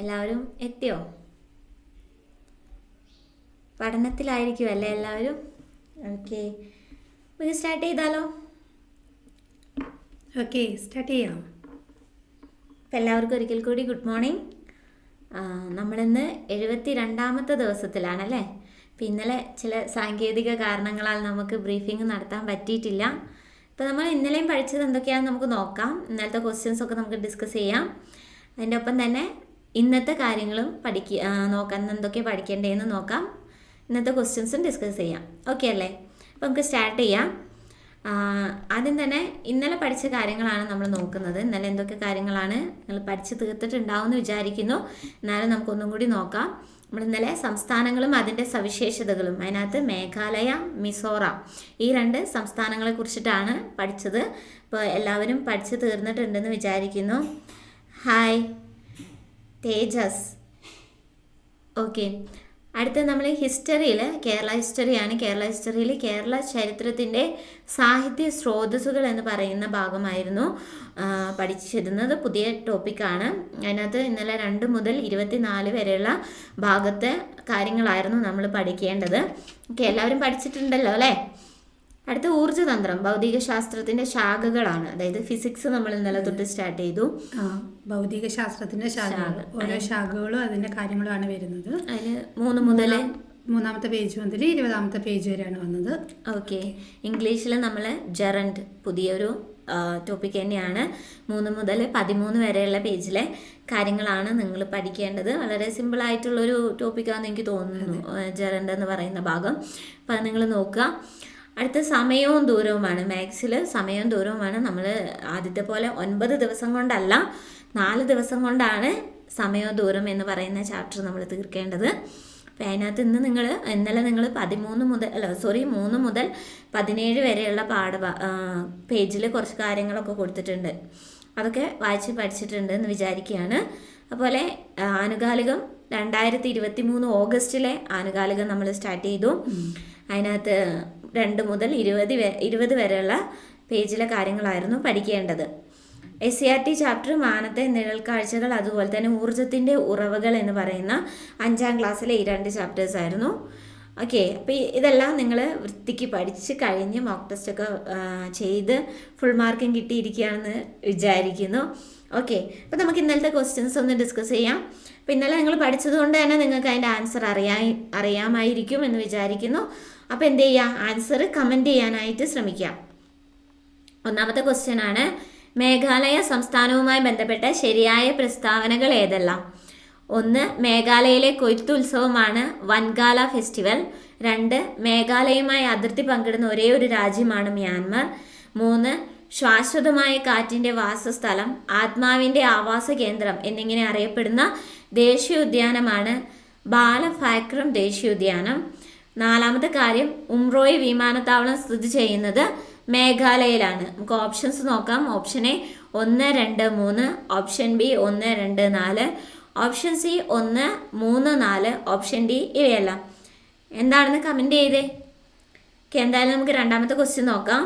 എല്ലാവരും എത്തിയോ? പഠനത്തിലായിരിക്കും അല്ലേ എല്ലാവരും? ഓക്കെ നമുക്ക് സ്റ്റാർട്ട് ചെയ്താലോ? ഓക്കെ സ്റ്റാർട്ട് ചെയ്യാം. അപ്പം എല്ലാവർക്കും ഒരിക്കൽ കൂടി ഗുഡ് മോർണിംഗ് നമ്മളിന്ന് എഴുപത്തി രണ്ടാമത്തെ ദിവസത്തിലാണല്ലേ? അപ്പം ഇന്നലെ ചില സാങ്കേതിക കാരണങ്ങളാൽ നമുക്ക് ബ്രീഫിംഗ് നടത്താൻ പറ്റിയിട്ടില്ല. അപ്പോൾ നമ്മൾ ഇന്നലെയും പഠിച്ചത് എന്തൊക്കെയാണെന്ന് നമുക്ക് നോക്കാം. ഇന്നലത്തെ ക്വസ്റ്റ്യൻസ് ഒക്കെ നമുക്ക് ഡിസ്കസ് ചെയ്യാം. അതിന്റെ ഒപ്പം തന്നെ ഇന്നത്തെ കാര്യങ്ങളും പഠിക്ക നോക്കാം. എന്തൊക്കെ പഠിക്കേണ്ടതെന്ന് നോക്കാം. ഇന്നത്തെ ക്വസ്റ്റ്യൻസും ഡിസ്കസ് ചെയ്യാം. ഓക്കെ അല്ലേ? അപ്പോൾ നമുക്ക് സ്റ്റാർട്ട് ചെയ്യാം. ആദ്യം തന്നെ ഇന്നലെ പഠിച്ച കാര്യങ്ങളാണ് നമ്മൾ നോക്കുന്നത്. ഇന്നലെ എന്തൊക്കെ കാര്യങ്ങളാണ് നിങ്ങൾ പഠിച്ച് തീർത്തിട്ടുണ്ടാവും എന്ന് വിചാരിക്കുന്നു. എന്നാലും നമുക്കൊന്നും കൂടി നോക്കാം. നമ്മൾ ഇന്നലെ സംസ്ഥാനങ്ങളും അതിന്റെ സവിശേഷതകളും അതിനകത്ത് മേഘാലയ മിസോറാം ഈ രണ്ട് സംസ്ഥാനങ്ങളെ കുറിച്ചിട്ടാണ് പഠിച്ചത്. അപ്പോൾ എല്ലാവരും പഠിച്ച് തീർന്നിട്ടുണ്ടെന്ന് വിചാരിക്കുന്നു. ഹായ് തേജസ്. ഓക്കെ. അടുത്ത നമ്മൾ ഹിസ്റ്ററിയിൽ കേരള ഹിസ്റ്ററിയാണ്. കേരള ഹിസ്റ്ററിയിൽ കേരള ചരിത്രത്തിന്റെ സാഹിത്യ സ്രോതസ്സുകൾ എന്ന് പറയുന്ന ഭാഗമായിരുന്നു പഠിച്ചിരുന്നത്. പുതിയ ടോപ്പിക്കാണ് അതിനകത്ത് ഇന്നലെ രണ്ട് മുതൽ ഇരുപത്തിനാല് വരെയുള്ള ഭാഗത്തെ കാര്യങ്ങളായിരുന്നു നമ്മൾ പഠിക്കേണ്ടത്. ഓക്കെ എല്ലാവരും പഠിച്ചിട്ടുണ്ടല്ലോ അല്ലേ? അടുത്ത ഊർജതന്ത്രം ഭൗതിക ശാസ്ത്രത്തിന്റെ ശാഖകളാണ്. അതായത് ഫിസിക്സ് നമ്മൾ ഇന്നലെ തൊട്ട് സ്റ്റാർട്ട് ചെയ്തു. ഭൗതിക ശാസ്ത്രത്തിന്റെ ശാഖകൾ. ഓരോ ശാഖകളും അതിന്റെ കാര്യങ്ങളുമാണ് വരുന്നത്. അതിന് മൂന്ന് മുതൽ മൂന്നാമത്തെ പേജ് മുതൽ ഇരുപതാമത്തെ പേജ് വരെയാണ് വന്നത്. ഓക്കെ ഇംഗ്ലീഷിൽ നമ്മൾ ജെറൻഡ് പുതിയൊരു ടോപ്പിക് തന്നെയാണ്. മൂന്ന് മുതൽ പതിമൂന്ന് വരെയുള്ള പേജിലെ കാര്യങ്ങളാണ് നിങ്ങൾ പഠിക്കേണ്ടത്. വളരെ സിമ്പിൾ ആയിട്ടുള്ളൊരു ടോപ്പിക്കാണെന്ന് എനിക്ക് തോന്നുന്നു. ജെറൻഡ് എന്ന് പറയുന്ന ഭാഗം. അപ്പം നിങ്ങൾ നോക്കുക. അടുത്ത സമയവും ദൂരവുമാണ്. മാത്സിൽ സമയവും ദൂരവുമാണ്. നമ്മൾ ആദ്യത്തെ പോലെ ഒൻപത് ദിവസം കൊണ്ടല്ല നാല് ദിവസം കൊണ്ടാണ് സമയവും ദൂരം എന്ന് പറയുന്ന ചാപ്റ്റർ നമ്മൾ തീർക്കേണ്ടത്. അപ്പോൾ അതിനകത്ത് ഇന്ന് നിങ്ങൾ ഇന്നലെ നിങ്ങൾ പതിമൂന്ന് മുതൽ അല്ല സോറി മൂന്ന് മുതൽ പതിനേഴ് വരെയുള്ള പാഠ പേജിൽ കുറച്ച് കാര്യങ്ങളൊക്കെ കൊടുത്തിട്ടുണ്ട്. അതൊക്കെ വായിച്ച് പഠിച്ചിട്ടുണ്ട് എന്ന് വിചാരിക്കുകയാണ്. അതുപോലെ ആനുകാലികം രണ്ടായിരത്തി ഇരുപത്തി മൂന്ന് ഓഗസ്റ്റിലെ ആനുകാലികം നമ്മൾ സ്റ്റാർട്ട് ചെയ്തു. അതിനകത്ത് രണ്ട് മുതൽ ഇരുപത് ഇരുപത് വരെയുള്ള പേജിലെ കാര്യങ്ങളായിരുന്നു പഠിക്കേണ്ടത്. S C R T chapter മാനത്തെ നിഴൽ കാഴ്ചകൾ അതുപോലെ തന്നെ ഊർജത്തിന്റെ ഉറവകൾ എന്ന് പറയുന്ന അഞ്ചാം ക്ലാസ്സിലെ ഈ രണ്ട് ചാപ്റ്റേഴ്സ് ആയിരുന്നു. ഓക്കെ അപ്പോൾ ഇതെല്ലാം നിങ്ങൾ വൃത്തിക്ക് പഠിച്ച് കഴിഞ്ഞ് മോക്ക് ടെസ്റ്റ് ഒക്കെ ചെയ്ത് ഫുൾ മാർക്കും കിട്ടിയിരിക്കുകയാണെന്ന് വിചാരിക്കുന്നു. ഓക്കെ അപ്പോൾ നമുക്ക് ഇന്നലത്തെ ക്വസ്റ്റ്യൻസ് ഒന്ന് ഡിസ്കസ് ചെയ്യാം. അപ്പോൾ ഇന്നലെ നിങ്ങൾ പഠിച്ചതുകൊണ്ട് തന്നെ നിങ്ങൾക്ക് അതിന്റെ ആൻസർ അറിയാ അറിയാമായിരിക്കും എന്ന് വിചാരിക്കുന്നു. അപ്പോൾ എന്ത് ചെയ്യുക ആൻസർ കമന്റ് ചെയ്യാനായിട്ട് ശ്രമിക്കുക ഒന്നാമത്തെ ക്വസ്റ്റ്യൻ ആണ് മേഘാലയ സംസ്ഥാനവുമായി ബന്ധപ്പെട്ട ശരിയായ പ്രസ്താവനകൾ ഏതെല്ലാം? ഒന്ന് മേഘാലയയിലെ കൊയ്ത്ത് ഉത്സവമാണ് വൻകാല ഫെസ്റ്റിവൽ. രണ്ട് മേഘാലയയുമായി അതിർത്തി പങ്കിടുന്ന ഒരേ ഒരു രാജ്യമാണ് മ്യാൻമർ. മൂന്ന് ശാശ്വതമായ കാറ്റിന്റെ വാസസ്ഥലം ആത്മാവിന്റെ ആവാസ കേന്ദ്രം എന്നിങ്ങനെ അറിയപ്പെടുന്ന ദേശീയോദ്യാനമാണ് ബാലഫാക്രം ദേശീയോദ്യാനം. നാലാമത്തെ കാര്യം ഉംറോയ് വിമാനത്താവളം സ്ഥിതി ചെയ്യുന്നത് മേഘാലയയിലാണ്. നമുക്ക് ഓപ്ഷൻസ് നോക്കാം. ഓപ്ഷൻ എ ഒന്ന് രണ്ട് മൂന്ന്. ഓപ്ഷൻ ബി ഒന്ന് രണ്ട് നാല്. ഓപ്ഷൻ സി ഒന്ന് മൂന്ന് നാല്. ഓപ്ഷൻ ഡി ഇവയെല്ലാം. എന്താണെന്ന് കമന്റ് ചെയ്തേ? ഓക്കെ എന്തായാലും നമുക്ക് രണ്ടാമത്തെ ക്വസ്റ്റ്യൻ നോക്കാം.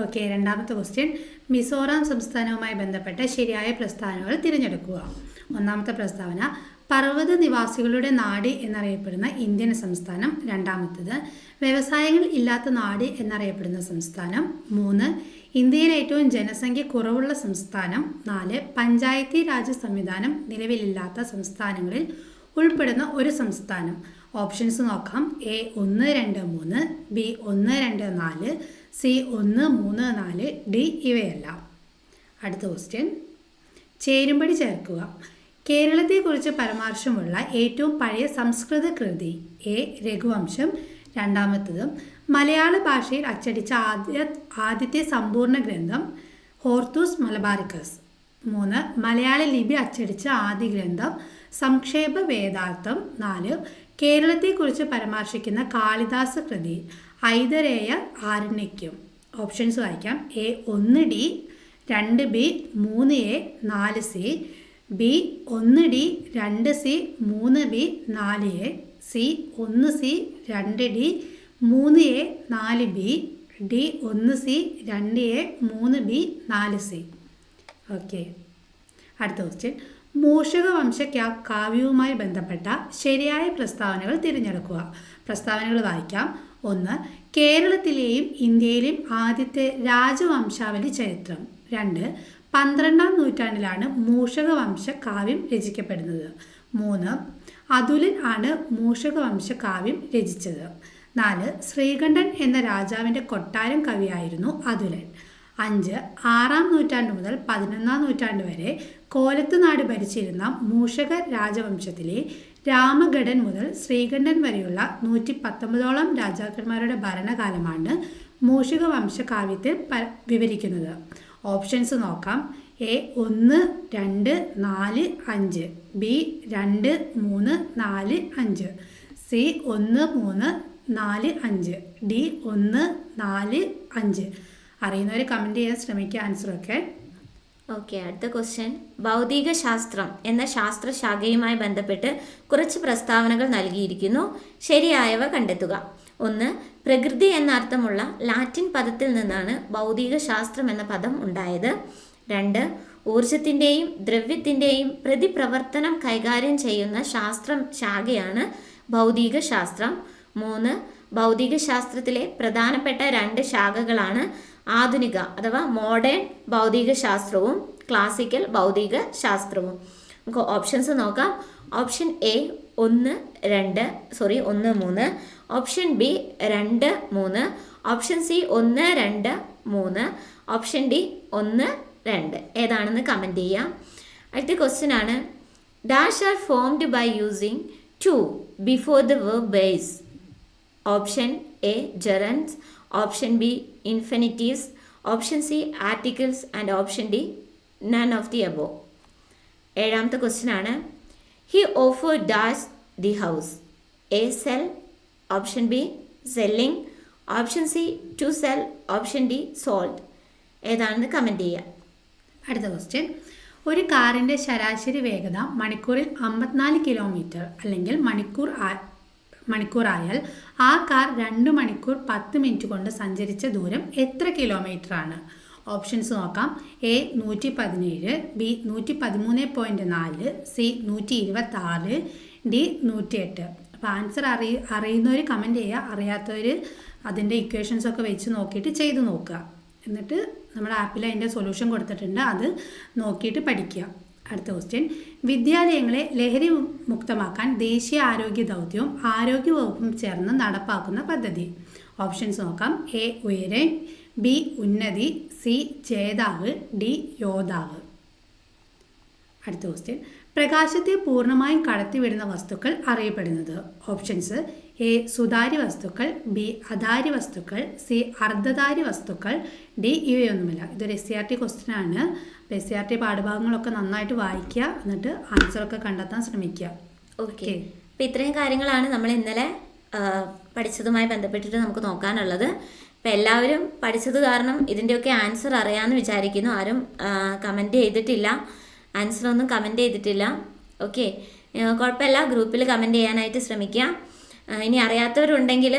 ഓക്കെ രണ്ടാമത്തെ ക്വസ്റ്റ്യൻ മിസോറാം സംസ്ഥാനവുമായി ബന്ധപ്പെട്ട ശരിയായ പ്രസ്താവനകൾ തിരഞ്ഞെടുക്കുക. ഒന്നാമത്തെ പ്രസ്താവന പർവത നിവാസികളുടെ നാട് എന്നറിയപ്പെടുന്ന ഇന്ത്യൻ സംസ്ഥാനം രണ്ടാമത്തത് വ്യവസായങ്ങൾ ഇല്ലാത്ത നാട് എന്നറിയപ്പെടുന്ന സംസ്ഥാനം മൂന്ന് ഇന്ത്യയിൽ ഏറ്റവും ജനസംഖ്യ കുറവുള്ള സംസ്ഥാനം നാല് പഞ്ചായത്തി രാജ് സംവിധാനം നിലവിലില്ലാത്ത സംസ്ഥാനങ്ങളിൽ ഉൾപ്പെടുന്ന ഒരു സംസ്ഥാനം. ഓപ്ഷൻസ് നോക്കാം. എ ഒന്ന് രണ്ട് മൂന്ന് ബി ഒന്ന് രണ്ട് നാല് സി ഒന്ന് മൂന്ന് നാല് ഡി ഇവയെല്ലാം. അടുത്ത ക്വസ്റ്റ്യൻ. ചേരുംപടി ചേർക്കുക. കേരളത്തെക്കുറിച്ച് പരാമർശമുള്ള ഏറ്റവും പഴയ സംസ്കൃത കൃതി എ. രഘുവംശം. രണ്ടാമത്തത് മലയാള ഭാഷയിൽ അച്ചടിച്ച ആദ്യ ആദ്യത്തെ സമ്പൂർണ ഗ്രന്ഥം ഹോർത്തൂസ് മലബാറിക്കസ്. മൂന്ന് മലയാള ലിപി അച്ചടിച്ച ആദ്യ ഗ്രന്ഥം സംക്ഷേപ വേദാർത്ഥം. നാല് കേരളത്തെക്കുറിച്ച് പരാമർശിക്കുന്ന കാളിദാസ കൃതി ഐതരേയ ആരണ്യക്കും ഓപ്ഷൻസ് വായിക്കാം. എ ഒന്ന് ഡി രണ്ട് ബി മൂന്ന് എ നാല് സി ബി ഒന്ന് ഡി രണ്ട് സി മൂന്ന് ബി നാല് എ സി ഒന്ന് സി രണ്ട് ഡി മൂന്ന് എ നാല് ബി ഡി ഒന്ന് സി രണ്ട് എ മൂന്ന് ബി നാല് സി ഓക്കെ അടുത്ത ക്വസ്റ്റ്യൻ മൂഷക വംശ കാവ്യവുമായി ബന്ധപ്പെട്ട ശരിയായ പ്രസ്താവനകൾ തിരഞ്ഞെടുക്കുക. പ്രസ്താവനകൾ വായിക്കാം. ഒന്ന് കേരളത്തിലെയും ഇന്ത്യയിലെയും ആദ്യത്തെ രാജവംശാവലി ചരിത്രം. രണ്ട് പന്ത്രണ്ടാം നൂറ്റാണ്ടിലാണ് മൂഷകവംശ കാവ്യം രചിക്കപ്പെടുന്നത്. മൂന്ന് അതുലൻ ആണ് മൂഷകവംശ കാവ്യം രചിച്ചത്. നാല് ശ്രീകണ്ഠൻ എന്ന രാജാവിന്റെ കൊട്ടാരം കവിയായിരുന്നു അതുലൻ. അഞ്ച് ആറാം നൂറ്റാണ്ട് മുതൽ പതിനൊന്നാം നൂറ്റാണ്ട് വരെ കോലത്തുനാട് ഭരിച്ചിരുന്ന മൂഷക രാജവംശത്തിലെ രാമഗഡൻ മുതൽ ശ്രീകണ്ഠൻ വരെയുള്ള നൂറ്റി പത്തൊമ്പതോളം രാജാക്കന്മാരുടെ ഭരണകാലമാണ് മൂഷകവംശ വംശകാവ്യത്തിൽ വിവരിക്കുന്നത്. ഓപ്ഷൻസ് നോക്കാം. എ ഒന്ന് രണ്ട് നാല് അഞ്ച്. ബി രണ്ട് മൂന്ന് നാല് അഞ്ച്. സി ഒന്ന് മൂന്ന് നാല് അഞ്ച്. ഡി ഒന്ന് നാല് അഞ്ച്. അറിയുന്നവർ കമന്റ് ചെയ്യാൻ ശ്രമിക്കുക ആൻസറൊക്കെ ഓക്കെ അടുത്ത ക്വസ്റ്റ്യൻ ഭൗതിക ശാസ്ത്രം എന്ന ശാസ്ത്രശാഖയുമായി ബന്ധപ്പെട്ട് കുറച്ച് പ്രസ്താവനകൾ നൽകിയിരിക്കുന്നു. ശരിയായവ കണ്ടെത്തുക. ഒന്ന് പ്രകൃതി എന്ന അർത്ഥമുള്ള ലാറ്റിൻ പദത്തിൽ നിന്നാണ് ഭൗതിക ശാസ്ത്രം എന്ന പദം ഉണ്ടായത്. രണ്ട് ഊർജത്തിന്റെയും ദ്രവ്യത്തിന്റെയും പ്രതിപ്രവർത്തനം കൈകാര്യം ചെയ്യുന്ന ശാസ്ത്രം ശാഖയാണ് ഭൗതിക ശാസ്ത്രം മൂന്ന് ഭൗതിക ശാസ്ത്രത്തിലെ പ്രധാനപ്പെട്ട രണ്ട് ശാഖകളാണ് ആധുനിക അഥവാ മോഡേൺ ഭൗതിക ശാസ്ത്രവും ക്ലാസിക്കൽ ഭൗതിക ശാസ്ത്രവും നമുക്ക് ഓപ്ഷൻസ് നോക്കാം. ഓപ്ഷൻ എ ഒന്ന് രണ്ട് സോറി ഒന്ന് മൂന്ന്. ഓപ്ഷൻ ബി രണ്ട് മൂന്ന്. ഓപ്ഷൻ സി ഒന്ന് രണ്ട് മൂന്ന്. ഓപ്ഷൻ ഡി ഒന്ന് രണ്ട്. ഏതാണെന്ന് കമന്റ് ചെയ്യാം. അടുത്ത ക്വസ്റ്റ്യൻ ആണ്. Dash are formed by using to before the verb base option A gerunds option B infinitives option C articles and option D none of the above ഏഴാമത്തെ ക്വസ്റ്റ്യൻ ആണ്. He offer dash the house A sell option B selling option C to sell option D sold ഏതാണെന്ന് comment ചെയ്യുക അടുത്ത question ഒരു കാറിന്റെ ശരാശരി വേഗത മണിക്കൂറിൽ അമ്പത്തിനാല് കിലോമീറ്റർ അല്ലെങ്കിൽ മണിക്കൂർ മണിക്കൂറായാൽ ആ കാർ രണ്ട് മണിക്കൂർ പത്ത് മിനിറ്റ് കൊണ്ട് സഞ്ചരിച്ച ദൂരം എത്ര കിലോമീറ്ററാണ് ഓപ്ഷൻസ് നോക്കാം. എ നൂറ്റി പതിനേഴ് ബി നൂറ്റി പതിമൂന്ന് പോയിന്റ് നാല് സി നൂറ്റി ഇരുപത്തി ആറ് ഡി നൂറ്റിയെട്ട്. അപ്പോൾ ആൻസർ അറിയ അറിയുന്നവർ കമന്റ് ചെയ്യുക. അറിയാത്തവർ അതിന്റെ ഇക്വേഷൻസൊക്കെ വെച്ച് നോക്കിയിട്ട് ചെയ്ത് നോക്കുക. എന്നിട്ട് നമ്മുടെ ആപ്പിൽ അതിന്റെ സൊല്യൂഷൻ കൊടുത്തിട്ടുണ്ട്. അത് നോക്കിയിട്ട് പഠിക്കുക. അടുത്ത ക്വസ്റ്റ്യൻ വിദ്യാലയങ്ങളെ ലഹരി മുക്തമാക്കാൻ ദേശീയ ആരോഗ്യ ദൗത്യവും ആരോഗ്യ വകുപ്പും ചേർന്ന് നടപ്പാക്കുന്ന പദ്ധതി. ഓപ്ഷൻസ് നോക്കാം. എ ഉയരെ ബി ഉന്നതി സി ചേതാവ് ഡി യോദ്ധാവ്. അടുത്ത ക്വസ്റ്റ്യൻ പ്രകാശത്തെ പൂർണമായും കടത്തിവിടുന്ന വസ്തുക്കൾ അറിയപ്പെടുന്നത്. ഓപ്ഷൻസ് എ സുതാര്യ വസ്തുക്കൾ ബി അധാര്യ വസ്തുക്കൾ സി അർദ്ധധാര്യ വസ്തുക്കൾ ഡി ഇവയൊന്നുമില്ല. ഇതൊരു S C R T question ആണ്. അപ്പോൾ എസ് സി ആർ ടി പാഠഭാഗങ്ങളൊക്കെ നന്നായിട്ട് വായിക്കുക. എന്നിട്ട് ആൻസറൊക്കെ കണ്ടെത്താൻ ശ്രമിക്കുക. ഓക്കെ അപ്പം ഇത്രയും കാര്യങ്ങളാണ് നമ്മൾ ഇന്നലെ പഠിച്ചതുമായി ബന്ധപ്പെട്ടിട്ട് നമുക്ക് നോക്കാനുള്ളത്. അപ്പം എല്ലാവരും പഠിച്ചത് കാരണം ഇതിന്റെയൊക്കെ ആൻസർ അറിയാമെന്ന് വിചാരിക്കുന്നു. ആരും കമന്റ് ചെയ്തിട്ടില്ല. ആൻസർ ഒന്നും കമന്റ് ചെയ്തിട്ടില്ല. ഓക്കെ കുഴപ്പമില്ല. ഗ്രൂപ്പിൽ കമന്റ് ചെയ്യാനായിട്ട് ശ്രമിക്കുക. ഇനി അറിയാത്തവരുണ്ടെങ്കിൽ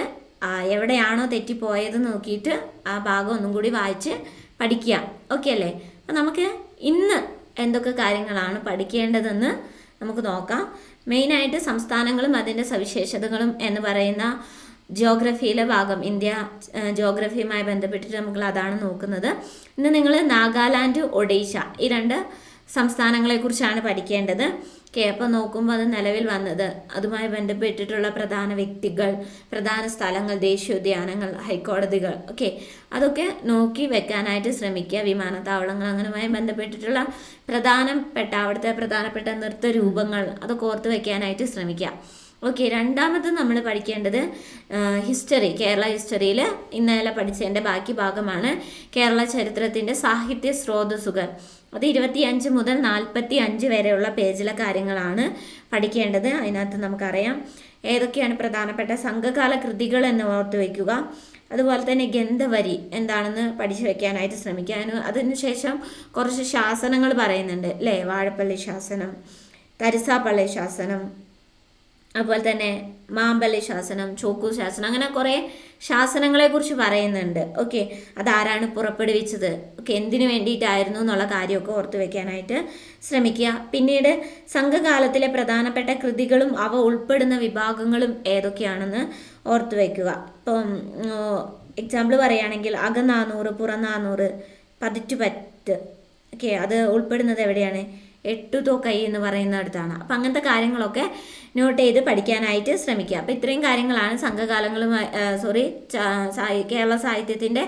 എവിടെയാണോ തെറ്റിപ്പോയത് നോക്കിയിട്ട് ആ ഭാഗം ഒന്നും കൂടി വായിച്ച് പഠിക്കുക. ഓക്കെ അല്ലേ? അപ്പം നമുക്ക് ഇന്ന് എന്തൊക്കെ കാര്യങ്ങളാണ് പഠിക്കേണ്ടതെന്ന് നമുക്ക് നോക്കാം. മെയിനായിട്ട് സംസ്ഥാനങ്ങളും അതിന്റെ സവിശേഷതകളും എന്ന് പറയുന്ന ജിയോഗ്രഫിയിലെ ഭാഗം ഇന്ത്യ ജോഗ്രഫിയുമായി ബന്ധപ്പെട്ടിട്ട് നമുക്ക് അതാണ് നോക്കുന്നത്. ഇന്ന് നിങ്ങൾ നാഗാലാൻഡ് ഒഡീഷ ഈ രണ്ട് സംസ്ഥാനങ്ങളെക്കുറിച്ചാണ് പഠിക്കേണ്ടത്. കേപ്പ നോക്കുമ്പോൾ അത് നിലവിൽ വന്നത്. അതുമായി ബന്ധപ്പെട്ടിട്ടുള്ള പ്രധാന വ്യക്തികൾ പ്രധാന സ്ഥലങ്ങൾ ദേശീയോദ്യാനങ്ങൾ ഹൈക്കോടതികൾ ഓക്കെ. അതൊക്കെ നോക്കി വെക്കാനായിട്ട് ശ്രമിക്കുക. വിമാനത്താവളങ്ങൾ അങ്ങനെയുമായി ബന്ധപ്പെട്ടിട്ടുള്ള പ്രധാനപ്പെട്ട അവിടുത്തെ പ്രധാനപ്പെട്ട നൃത്ത രൂപങ്ങൾ അതൊക്കെ ഓർത്ത് വെക്കാനായിട്ട് ശ്രമിക്കുക. ഓക്കെ രണ്ടാമത് നമ്മൾ പഠിക്കേണ്ടത് ഹിസ്റ്ററി കേരള ഹിസ്റ്ററിയിൽ ഇന്നലെ പഠിച്ചതിന്റെ ബാക്കി ഭാഗമാണ് കേരള ചരിത്രത്തിന്റെ സാഹിത്യ സ്രോതസ്സുകൾ. അത് ഇരുപത്തിയഞ്ച് മുതൽ നാൽപ്പത്തി അഞ്ച് വരെയുള്ള പേജിലെ കാര്യങ്ങളാണ് പഠിക്കേണ്ടത്. അതിനകത്ത് നമുക്കറിയാം ഏതൊക്കെയാണ് പ്രധാനപ്പെട്ട സംഘകാല കൃതികൾ എന്ന് ഓർത്ത് വയ്ക്കുക അതുപോലെ തന്നെ ഗന്ധവരി എന്താണെന്ന് പഠിച്ചു വെക്കാനായിട്ട് ശ്രമിക്കുക അതിനുശേഷം കുറച്ച് ശാസനങ്ങൾ പറയുന്നുണ്ട് അല്ലേ? വാഴപ്പള്ളി ശാസനം തരിസാപ്പള്ളി ശാസനം അതുപോലെ തന്നെ മാമ്പള്ളി ശാസനം ചോക്കു ശാസനം അങ്ങനെ കുറേ ശാസനങ്ങളെക്കുറിച്ച് പറയുന്നുണ്ട്. ഓക്കെ അതാരാണ് പുറപ്പെടുവിച്ചത്? ഓക്കെ എന്തിനു വേണ്ടിയിട്ടായിരുന്നു എന്നുള്ള കാര്യമൊക്കെ ഓർത്തു വെക്കാനായിട്ട് ശ്രമിക്കുക. പിന്നീട് സംഘകാലത്തിലെ പ്രധാനപ്പെട്ട കൃതികളും അവ ഉൾപ്പെടുന്ന വിഭാഗങ്ങളും ഏതൊക്കെയാണെന്ന് ഓർത്തു വെക്കുക. ഇപ്പം എക്സാമ്പിൾ പറയുകയാണെങ്കിൽ അകനാനൂറ് പുറനാനൂറ് പതിറ്റുപറ്റ്. ഓക്കെ അത് ഉൾപ്പെടുന്നത് എവിടെയാണ്? എട്ടുതോ കൈ എന്ന് പറയുന്നിടത്താണ്. അപ്പം അങ്ങനത്തെ കാര്യങ്ങളൊക്കെ നോട്ട് ചെയ്ത് പഠിക്കാനായിട്ട് ശ്രമിക്കുക. അപ്പം ഇത്രയും കാര്യങ്ങളാണ് സംഘകാലങ്ങളുമായി സോറി കേരള സാഹിത്യത്തിന്റെ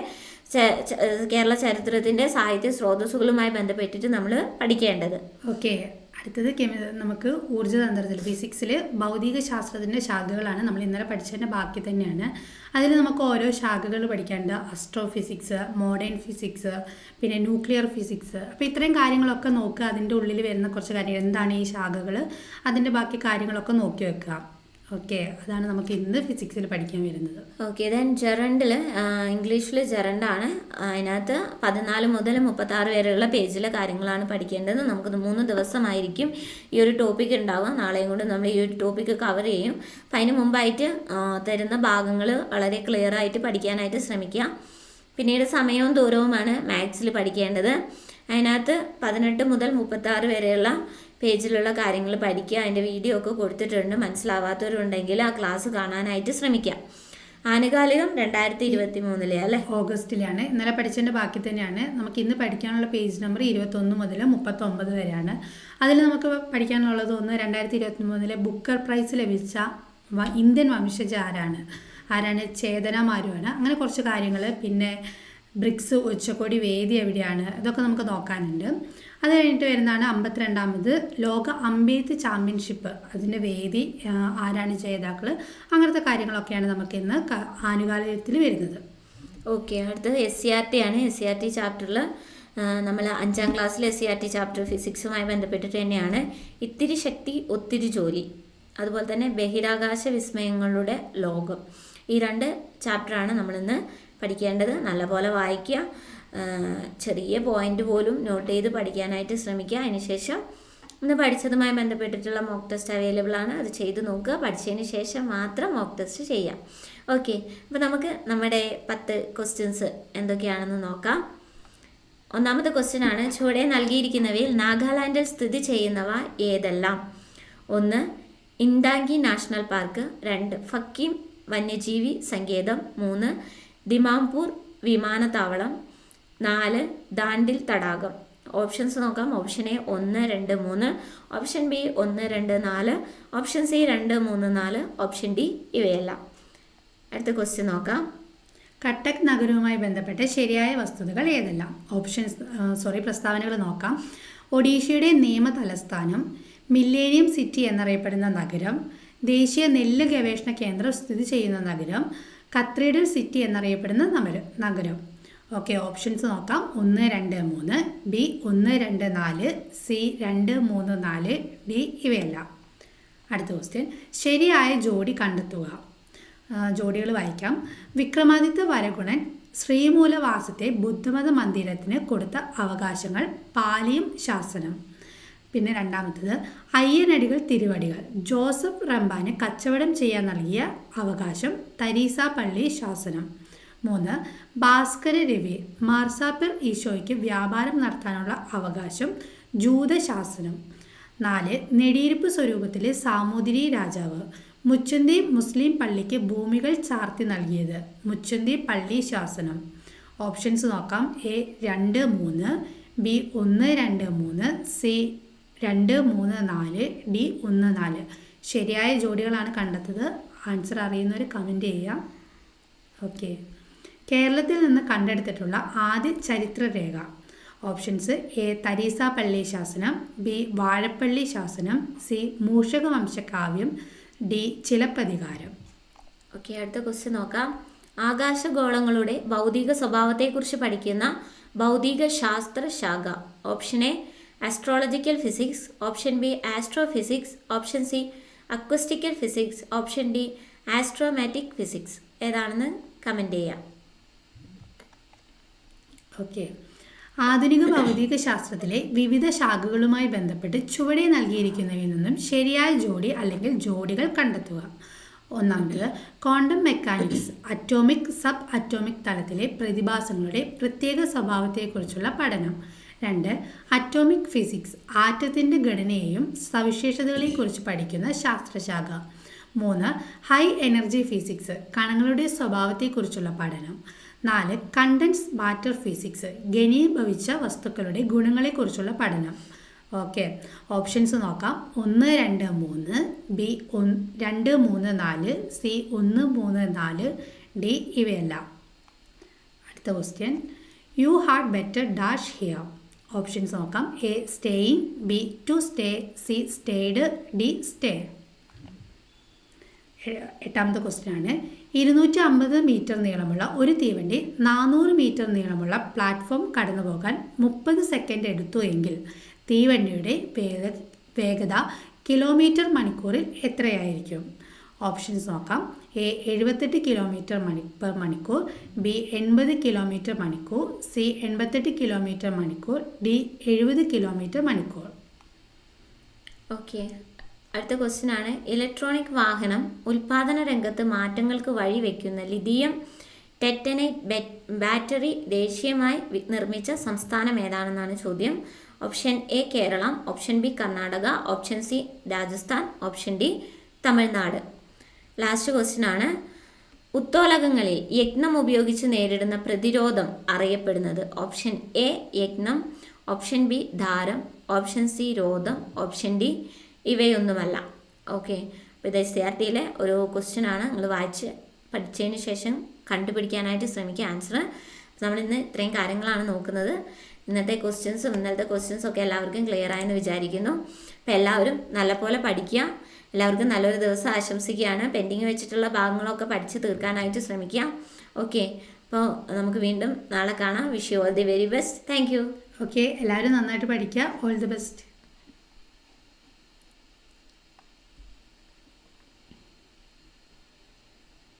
കേരള ചരിത്രത്തിന്റെ സാഹിത്യ സ്രോതസ്സുകളുമായി ബന്ധപ്പെട്ടിട്ട് നമ്മൾ പഠിക്കേണ്ടത്. ഓക്കെ അടുത്തത് കെമി നമുക്ക് ഊർജതന്ത്രത്തിൽ ഫിസിക്സിൽ ഭൗതിക ശാസ്ത്രത്തിന്റെ ശാഖകളാണ് നമ്മൾ ഇന്നലെ പഠിച്ചതിന്റെ ബാക്കി തന്നെയാണ്. അതിൽ നമുക്ക് ഓരോ ശാഖകൾ പഠിക്കാനുണ്ട്. അസ്ട്രോ ഫിസിക്സ് മോഡേൺ ഫിസിക്സ് പിന്നെ ന്യൂക്ലിയർ ഫിസിക്സ് അപ്പോൾ ഇത്രയും കാര്യങ്ങളൊക്കെ നോക്കുക. അതിന്റെ ഉള്ളിൽ വരുന്ന കുറച്ച് കാര്യങ്ങൾ. എന്താണ് ഈ ശാഖകൾ അതിന്റെ ബാക്കി കാര്യങ്ങളൊക്കെ നോക്കി വെക്കുക. ഓക്കെ അതാണ് നമുക്ക് ഇന്ന് ഫിസിക്സിൽ പഠിക്കാൻ വരുന്നത്. ഓക്കെ ദെൻ ജെറണ്ടിൽ ഇംഗ്ലീഷിൽ ജെറണ്ടാണ്. അതിനകത്ത് പതിനാല് മുതൽ മുപ്പത്തി ആറ് വരെയുള്ള പേജിലെ കാര്യങ്ങളാണ് പഠിക്കേണ്ടത്. നമുക്ക് മൂന്ന് ദിവസമായിരിക്കും ഈ ഒരു ടോപ്പിക് ഉണ്ടാവുക. നാളെയും കൊണ്ട് നമ്മൾ ഈ ഒരു ടോപ്പിക്ക് കവർ ചെയ്യും. അപ്പം അതിന് മുമ്പായിട്ട് തരുന്ന ഭാഗങ്ങൾ വളരെ ക്ലിയർ ആയിട്ട് പഠിക്കാനായിട്ട് ശ്രമിക്കുക. പിന്നീട് സമയവും ദൂരവുമാണ് മാത്സിൽ പഠിക്കേണ്ടത്. അതിനകത്ത് പതിനെട്ട് മുതൽ മുപ്പത്താറ് വരെയുള്ള പേജിലുള്ള കാര്യങ്ങൾ പഠിക്കുക അതിന്റെ വീഡിയോ ഒക്കെ കൊടുത്തിട്ടുണ്ട്. മനസ്സിലാവാത്തവരുണ്ടെങ്കിൽ ആ ക്ലാസ് കാണാനായിട്ട് ശ്രമിക്കുക ആനുകാലികം രണ്ടായിരത്തി ഇരുപത്തി മൂന്നിലെ അല്ലേ? ഓഗസ്റ്റിലാണ്. ഇന്നലെ പഠിച്ചതിന്റെ ബാക്കി തന്നെയാണ്. നമുക്ക് ഇന്ന് പഠിക്കാനുള്ള പേജ് നമ്പർ ഇരുപത്തൊന്ന് മുതൽ മുപ്പത്തൊമ്പത് വരെയാണ്. അതിൽ നമുക്ക് പഠിക്കാനുള്ളത് ഒന്ന് രണ്ടായിരത്തി ഇരുപത്തി മൂന്നിലെ ബുക്കർ പ്രൈസ് ലഭിച്ച ഇന്ത്യൻ വംശജ ആരാണ്? ആരാണ്? ചേതന മാരുവാണ്. അങ്ങനെ കുറച്ച് കാര്യങ്ങൾ. പിന്നെ ബ്രിക്സ് ഉച്ചകോടി വേദി എവിടെയാണ്? ഇതൊക്കെ നമുക്ക് നോക്കാനുണ്ട്. അത് കഴിഞ്ഞിട്ട് വരുന്നതാണ് അമ്പത്തിരണ്ടാമത് ലോക അമ്പെയ്ത്ത് ചാമ്പ്യൻഷിപ്പ് അതിന്റെ വേദി ആരാണ് ജേതാക്കൾ അങ്ങനത്തെ കാര്യങ്ങളൊക്കെയാണ് നമുക്ക് ഇന്ന് ക- ആനുകാലികത്തിൽ വരുന്നത്. ഓക്കെ അടുത്തത് എസ് സി ആർ ടി ആണ്. എസ് സി ആർ ടി ചാപ്റ്ററിൽ നമ്മൾ അഞ്ചാം ക്ലാസ്സിൽ S C R T chapter ഫിസിക്സുമായി ബന്ധപ്പെട്ടിട്ട് തന്നെയാണ് ഇത്തിരി ശക്തി ഒത്തിരി ജോലി. അതുപോലെ തന്നെ ബഹിരാകാശ വിസ്മയങ്ങളുടെ ലോകം. ഈ രണ്ട് ചാപ്റ്ററാണ് നമ്മളിന്ന് പഠിക്കേണ്ടത് നല്ലപോലെ വായിക്കുക. ചെറിയ പോയിന്റ് പോലും നോട്ട് ചെയ്ത് പഠിക്കാനായിട്ട് ശ്രമിക്കുക. അതിനുശേഷം ഇന്ന് പഠിച്ചതുമായി ബന്ധപ്പെട്ടിട്ടുള്ള മോക്ക് ടെസ്റ്റ് അവൈലബിൾ ആണ്. അത് ചെയ്ത് നോക്കുക. പഠിച്ചതിന് ശേഷം മാത്രം മോക്ക് ടെസ്റ്റ് ചെയ്യാം ഓക്കെ അപ്പോൾ നമുക്ക് നമ്മുടെ പത്ത് ക്വസ്റ്റ്യൻസ് എന്തൊക്കെയാണെന്ന് നോക്കാം. ഒന്നാമത്തെ ക്വസ്റ്റ്യൻ ആണ്. ചുവടെ നൽകിയിരിക്കുന്നവയിൽ നാഗാലാൻഡിൽ സ്ഥിതി ചെയ്യുന്നവ ഏതെല്ലാം? ഒന്ന് ഇൻഡാങ്കി നാഷണൽ പാർക്ക്. രണ്ട് ഫക്കീം വന്യജീവി സങ്കേതം. മൂന്ന് ദിമാംപൂർ വിമാനത്താവളം നാല് ദാണ്ടിൽ തടാകം. ഓപ്ഷൻസ് നോക്കാം. ഓപ്ഷൻ എ ഒന്ന് രണ്ട് മൂന്ന് ഓപ്ഷൻ ബി ഒന്ന് രണ്ട് നാല് ഓപ്ഷൻ സി രണ്ട് മൂന്ന് നാല് ഓപ്ഷൻ ഡി ഇവയെല്ലാം. അടുത്ത ക്വസ്റ്റ്യൻ നോക്കാം. കട്ടക് നഗരവുമായി ബന്ധപ്പെട്ട ശരിയായ വസ്തുതകൾ ഏതെല്ലാം? ഓപ്ഷൻസ് സോറി പ്രസ്താവനകൾ നോക്കാം. ഒഡീഷയുടെ നിയമ തലസ്ഥാനം മില്ലേനിയം സിറ്റി എന്നറിയപ്പെടുന്ന നഗരം ദേശീയ നെല്ല് ഗവേഷണ കേന്ദ്രം സ്ഥിതി ചെയ്യുന്ന നഗരം കത്തീഡ്രൽ സിറ്റി എന്നറിയപ്പെടുന്ന നമ്മൾ നഗരം. ഓക്കെ ഓപ്ഷൻസ് നോക്കാം. ഒന്ന് രണ്ട് മൂന്ന്. ബി ഒന്ന് രണ്ട് നാല്. സി രണ്ട് മൂന്ന് നാല്. ഡി ഇവയെല്ലാം. അടുത്ത ക്വസ്റ്റ്യൻ ശരിയായ ജോഡി കണ്ടെത്തുക. ജോഡികൾ വായിക്കാം. വിക്രമാദിത്യ വരഗുണൻ ശ്രീമൂലവാസത്തെ ബുദ്ധമത മന്ദിരത്തിന് കൊടുത്ത അവകാശങ്ങൾ പാലിയും ശാസനം. പിന്നെ രണ്ടാമത്തത് അയ്യനടികൾ തിരുവടികൾ. ജോസഫ് റംബാന് കച്ചവടം ചെയ്യാൻ നൽകിയ അവകാശം തരീസ പള്ളി ശാസനം. മൂന്ന് ഭാസ്കര രവി മാർസാപ്പിർ ഈശോയ്ക്ക് വ്യാപാരം നടത്താനുള്ള അവകാശം ജൂതശാസനം നാല് നെടിയിരുപ്പ് സ്വരൂപത്തിലെ സാമൂതിരി രാജാവ് മുച്ചുന്തി മുസ്ലിം പള്ളിക്ക് ഭൂമികൾ ചാർത്തി നൽകിയത് മുച്ചുന്തി പള്ളി ശാസനം. ഓപ്ഷൻസ് നോക്കാം. എ രണ്ട് മൂന്ന് ബി ഒന്ന് രണ്ട് മൂന്ന് സി രണ്ട് മൂന്ന് നാല് ഡി ഒന്ന് നാല്. ശരിയായ ജോഡികളാണ് കണ്ടെത്തത് ആൻസർ അറിയുന്നവർ കമന്റ് ചെയ്യാം ഓക്കെ കേരളത്തിൽ നിന്ന് കണ്ടെടുത്തിട്ടുള്ള ആദ്യ ചരിത്രരേഖ. ഓപ്ഷൻസ് എ തരീസ പള്ളി ശാസനം ബി വാഴപ്പള്ളി ശാസനം സി മൂഷക വംശകാവ്യം ഡി ചിലപ്പതികാരം. ഓക്കെ അടുത്ത ക്വസ്റ്റ്യൻ നോക്കാം. ആകാശഗോളങ്ങളുടെ ഭൗതിക സ്വഭാവത്തെക്കുറിച്ച് പഠിക്കുന്ന ഭൗതിക ശാസ്ത്ര ശാഖ option A astrological physics option B astrophysics option C acoustical physics option D astromatic physics ഏതാണെന്ന് കമന്റ് ചെയ്യാം. ഓക്കെ ആധുനിക ഭൗതിക ശാസ്ത്രത്തിലെ വിവിധ ശാഖകളുമായി ബന്ധപ്പെട്ട് ചുവടെ നൽകിയിരിക്കുന്നവയിൽ നിന്നും ശരിയായ ജോഡി അല്ലെങ്കിൽ ജോഡികൾ കണ്ടെത്തുക. ഒന്നാമത് quantum mechanics atomic subatomic തലത്തിലെ പ്രതിഭാസങ്ങളുടെ പ്രത്യേക സ്വഭാവത്തെക്കുറിച്ചുള്ള പഠനം. രണ്ട് അറ്റോമിക് ഫിസിക്സ് ആറ്റത്തിന്റെ ഘടനയെയും സവിശേഷതകളെക്കുറിച്ച് പഠിക്കുന്ന ശാസ്ത്രശാഖ. മൂന്ന് ഹൈ എനർജി ഫിസിക്സ് കണങ്ങളുടെ സ്വഭാവത്തെക്കുറിച്ചുള്ള പഠനം. നാല് കണ്ടൻസ് മാറ്റർ ഫിസിക്സ് ഘനീഭവിച്ച വസ്തുക്കളുടെ ഗുണങ്ങളെക്കുറിച്ചുള്ള പഠനം. ഓക്കെ ഓപ്ഷൻസ് നോക്കാം. ഒന്ന് രണ്ട് മൂന്ന് ബി ഒന്ന് രണ്ട് മൂന്ന് നാല് സി ഒന്ന് മൂന്ന് നാല് ഡി ഇവയെല്ലാം. അടുത്ത question you had better dash here options നോക്കാം. A staying B to stay C stayed D stay എട്ടാമത്തെ ക്വസ്റ്റ്യൻ ആണ്. ഇരുന്നൂറ്റി അമ്പത് മീറ്റർ നീളമുള്ള ഒരു തീവണ്ടി നാനൂറ് മീറ്റർ നീളമുള്ള പ്ലാറ്റ്ഫോം കടന്നു പോകാൻ മുപ്പത് സെക്കൻഡ് എടുത്തു എങ്കിൽ തീവണ്ടിയുടെ വേഗ വേഗത കിലോമീറ്റർ മണിക്കൂറിൽ എത്രയായിരിക്കും? ഓപ്ഷൻസ് നോക്കാം. എ എഴുപത്തെട്ട് കിലോമീറ്റർ മണി പെർ മണിക്കൂർ ബി എൺപത് കിലോമീറ്റർ മണിക്കൂർ സി എൺപത്തെട്ട് കിലോമീറ്റർ മണിക്കൂർ ഡി എഴുപത് കിലോമീറ്റർ മണിക്കൂർ. ഓക്കെ. അടുത്ത ക്വസ്റ്റ്യൻ ആണ്. ഇലക്ട്രോണിക് വാഹനം ഉൽപാദന രംഗത്ത് മാറ്റങ്ങൾക്ക് വഴിവെക്കുന്ന ലിഥിയം ടെറ്റനൈറ്റ് ബാറ്ററി ദേശീയമായി നിർമ്മിച്ച സംസ്ഥാനം ഏതാണെന്നാണ് ചോദ്യം. Option A Keralam option B Karnataka option C Rajasthan option D Tamil Nadu. Last question ആണ്. ഉത്തോലകങ്ങളിൽ യജ്ഞം ഉപയോഗിച്ച് നേരിടുന്ന പ്രതിരോധം അറിയപ്പെടുന്നത് ഓപ്ഷൻ എ യജ്ഞം ഓപ്ഷൻ ബി ധാരം ഓപ്ഷൻ സി രോധം ഓപ്ഷൻ ഡി ഇവയൊന്നുമല്ല. ഓക്കെ അപ്പോൾ ഒരു ക്വസ്റ്റ്യൻ ആണ്. നിങ്ങൾ വായിച്ച് പഠിച്ചതിന് ശേഷം കണ്ടുപിടിക്കാനായിട്ട് ശ്രമിക്കുക ആൻസർ നമ്മളിന്ന് ഇത്രയും കാര്യങ്ങളാണ് നോക്കുന്നത്. ഇന്നത്തെ ക്വസ്റ്റ്യൻസും ഇന്നലത്തെ ക്വസ്റ്റ്യൻസും ഒക്കെ എല്ലാവർക്കും ക്ലിയർ ആയെന്ന് വിചാരിക്കുന്നു. അപ്പോൾ എല്ലാവരും നല്ലപോലെ പഠിക്കുക. എല്ലാവർക്കും നല്ലൊരു ദിവസം ആശംസിക്കുകയാണ്. പെൻഡിങ് വെച്ചിട്ടുള്ള ഭാഗങ്ങളൊക്കെ പഠിച്ച് തീർക്കാനായിട്ട് ശ്രമിക്കുക ഓക്കെ അപ്പോൾ നമുക്ക് വീണ്ടും നാളെ കാണാം. Wish you all the very best thank you okay എല്ലാവരും നന്നായിട്ട് പഠിക്കുക. All the best